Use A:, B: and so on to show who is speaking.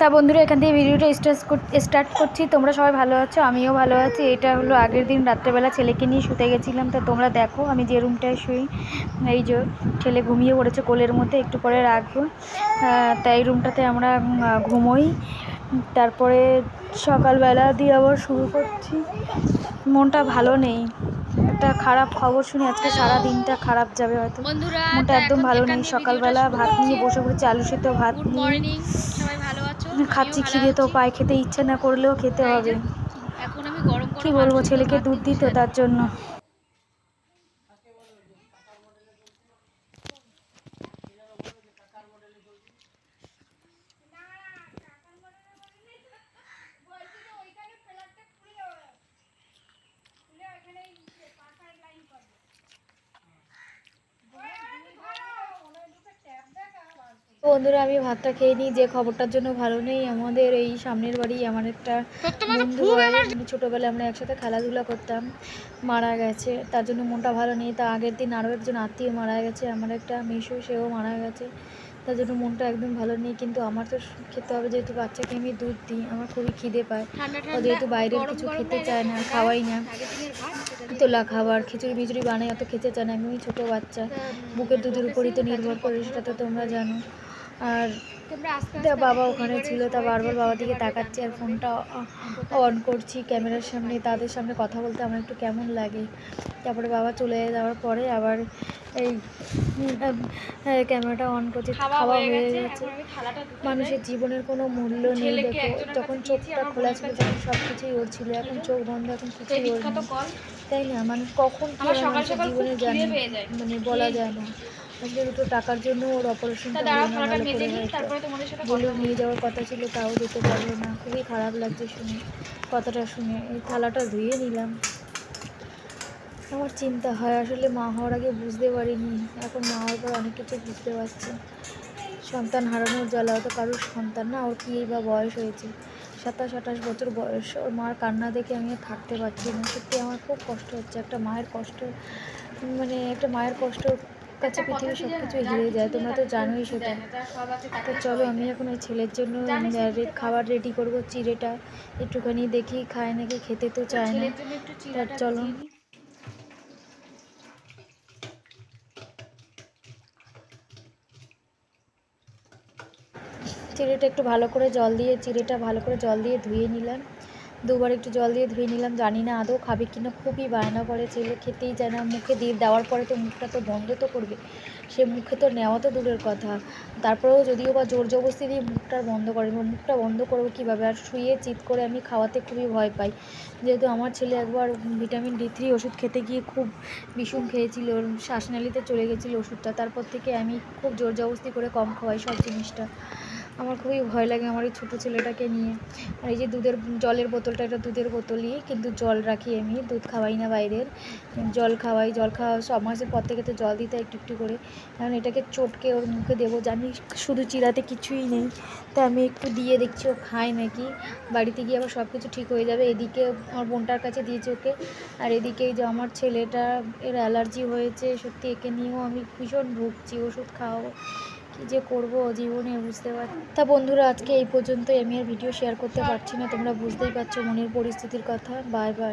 A: তা বন্ধুরা এখান থেকে ভিডিওটা স্টার্ট স্টার্ট করছি। তোমরা সবাই ভালো আছো? আমিও ভালো আছি। এটা হলো আগের দিন রাত্রেবেলা ছেলেকে নিয়ে শুতে গেছিলাম। তা তোমরা দেখো আমি যে রুমটায় শুই এই যে ছেলে ঘুমিয়ে পড়েছে কোলের মধ্যে একটু পরে রাখব। তাই এই রুমটাতে আমরা ঘুমোই। তারপরে সকালবেলা দিয়ে আবার শুরু করছি। মনটা ভালো নেই। একটা খারাপ খবর শুনে আজকে সারা দিনটা খারাপ যাবে হয়তো। মনটা একদম ভালো নেই। সকালবেলা ভাত নিয়ে বসে পড়েছি আলু সেদ্ধ ভাত নিয়ে। খাচ্ছি খিদে তো পায় খেতে ইচ্ছে না করলেও খেতে হবে। কি বলব ছেলেকে দুধ দিত তার জন্য। বন্ধুরা আমি ভাতটা খেয়ে নিই। যে খবরটার জন্য ভালো নেই আমাদের এই সামনের বাড়ি আমার একটা বন্ধু ছোটোবেলায় আমরা একসাথে খেলাধুলা করতাম মারা গেছে। তার জন্য মনটা ভালো নেই। তা আগের দিন আরও একজন আত্মীয় মারা গেছে আমার একটা মেশো সেও মারা গেছে। তার জন্য মনটা একদম ভালো নেই কিন্তু আমার তো খেতে হবে। যেহেতু বাচ্চাকে আমি দুধ দিই আমার খুবই খিদে পায়। ও যেহেতু বাইরের কিছু খেতে চায় না খাওয়াই না। তোলা খাবার খিচুড়ি মিচুড়ি বানাই অত খেতে চায় না। একদমই ছোটো বাচ্চা বুকের দুধের উপরই তো নির্ভর করে সেটা তো তোমরা জানো। আর বাবা ওখানে ছিল তা বারবার বাবার দিকে তাকাচ্ছি আর ফোনটা অন করছি ক্যামেরার সামনে তাদের সামনে কথা বলতে আমার একটু কেমন লাগে। তারপরে বাবা চলে যাওয়ার পরে আবার এই ক্যামেরাটা অন করছি
B: খাওয়া হয়ে গেছে
A: মানুষের জীবনের কোনো মূল্য নেই দেখো যখন চোখটা খোলা ছিল তখন সব কিছুই ওর ছিল এখন চোখ বন্ধ এখন কিছুই ওর তাই না? মানুষ কখন কি জীবনে জানে মানে বলা যায় না। আজকে দুটো টাকার জন্য ওর অপারেশনটা বলে নিয়ে যাওয়ার কথা ছিল তাও যেতে পারল না। খুবই খারাপ লাগছে শুনে কথাটা শুনে। এই থালাটা ধুয়ে নিলাম। আমার চিন্তা হয় আসলে মা হওয়ার আগে বুঝতে পারিনি। এখন মা হওয়ার পর অনেক কিছু বুঝতে পারছি। সন্তান হারানোর জ্বালা তো কারোর সন্তান না ওর কী বা বয়স হয়েছে? সাতাশ আঠাশ বছর বয়স ওর মার কান্না দেখে আমি থাকতে পারছি না। সত্যি আমার খুব কষ্ট হচ্ছে। একটা মায়ের কষ্ট মানে একটা মায়ের কষ্ট কাছে পৃথিবীর সব কিছু হেরে যায় তোমরা তো জানোই সেটা। তো চলো আমি এখন ওই ছেলের জন্য খাবার রেডি করব চিড়েটা একটুখানি দেখি খায় নাকি খেতে তো চায় না।
B: ছেলের জন্য একটু
A: তা
B: চিড়াটা
A: চলো। চিড়েটা একটু ভালো করে জল দিয়ে চিড়েটা ভালো করে জল দিয়ে ধুয়ে নিলাম। দুবার একটু জল দিয়ে ধুয়ে নিলাম, জানি না আদৌ খাবে কিনা, খুবই বায়না করে ছেলে, খেতেই যায় না, মুখে দিয়ে দেওয়ার পরে তো মুখটা তো বন্ধ তো করবে। সে মুখে তো নেওয়া তো দূরের কথা। তারপরেও যদিও বা জোর জবরদস্তি দিয়ে মুখটা বন্ধ করে মুখটা বন্ধ করব কীভাবে? আর শুয়ে চিৎ করে আমি খাওয়াতে খুবই ভয় পাই। যেহেতু আমার ছেলে একবার ভিটামিন ডি থ্রি ওষুধ খেতে গিয়ে খুব বিষম খেয়েছিল, শ্বাসনালীতে চলে গেছিল ওষুধটা, তারপর থেকে আমি খুব জোর জবরদস্তি করে কম খাওয়াই সব জিনিসটা। আমার খুবই ভয় লাগে আমার এই ছোটো ছেলেটাকে নিয়ে। আর এই যে দুধের, জলের বোতলটা, এটা দুধের বোতলই, কিন্তু জল রাখি আমি, দুধ খাওয়াই না বাইরের। জল খাওয়াই, জল খাওয়া, সব মাসের পর থেকে তো জল দিতে একটু একটু করে। কারণ এটাকে চটকে ওর মুখে দেবো, জানি শুধু চিরাতে কিছুই নেই। তা আমি একটু দিয়ে দেখছি, ও খায় নাকি? বাড়িতে গিয়ে আবার সব কিছু ঠিক হয়ে যাবে। এদিকে আমার বোনটার কাছে দিয়েছি ওকে। আর এদিকে যে আমার ছেলেটা এর অ্যালার্জি হয়েছে, সত্যি একে নিয়েও আমি ভীষণ ভুগছি, ওষুধ খাওয়াবো। কী যে করব জীবনে বুঝতে পারছি তা বন্ধুরা, আজকে এই পর্যন্ত আমি আর ভিডিও শেয়ার করতে পারছি না, তোমরা বুঝতেই পারছ মনের পরিস্থিতির কথা। Bye bye